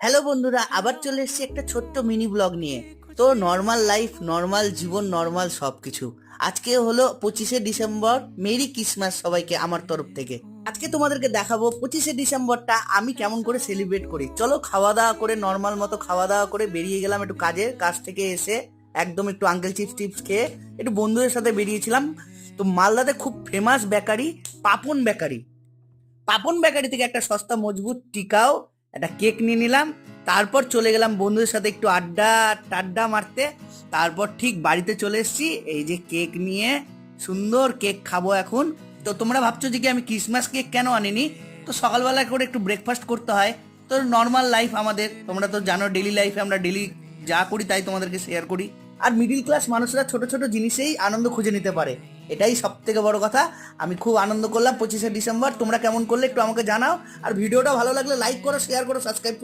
Hello বন্ধুরা, আবার চলে এসেছি একটা ছোট্ট মিনি ব্লগ নিয়ে। তো নর্মাল লাইফ নর্মাল জীবন নর্মাল সবকিছু। আজকে হলো পঁচিশে ডিসেম্বর, মেরি ক্রিসমাস সবাইকে আমার তরফ থেকে। আজকে তোমাদেরকে দেখাবো পঁচিশে ডিসেম্বরটা আমি কেমন করে সেলিব্রেট করি। চলো খাওয়া দাওয়া করে নর্মাল মতো খাওয়া দাওয়া করে বেরিয়ে গেলাম একটু কাজে, কাজ থেকে এসে একদম একটু আঙ্কেল চিপস টিপস খেয়ে একটু বন্ধুদের সাথে বেরিয়েছিলাম। তো মালদাতে খুব famous bakery Papon bakery Papon bakery থেকে একটা সস্তা মজবুত টিকাও একটা কেক নিয়ে নিলাম, তারপর চলে গেলাম বন্ধুদের সাথে একটু আড্ডা, টাড্ডা মারতে। তারপর ঠিক বাড়িতে চলে এসেছি, এই যে কেক নিয়ে সুন্দর কেক খাব এখন। তো তোমরা ভাবছ যে কি আমি ক্রিসমাস কেক কেন আনিনি? তো সকালবেলা করে একটু ব্রেকফাস্ট করতে হয়। তো নর্মাল লাইফ আমাদের, তোমরা তো জানো ডেলি লাইফে আমরা ডেলি যা করি তাই তোমাদেরকে শেয়ার করি। আর মিডিল ক্লাস মানুষরা ছোট ছোট জিনিসেই আনন্দ খুঁজে নিতে পারে। এটাই সব থেকে বড় কথা। আমি খুব আনন্দ করলাম পঁচিশে ডিসেম্বর। তোমরা কেমন করলে একটু আমাকে জানাও। আর ভিডিওটা ভালো লাগলে লাইক করো শেয়ার করো সাবস্ক্রাইব করো।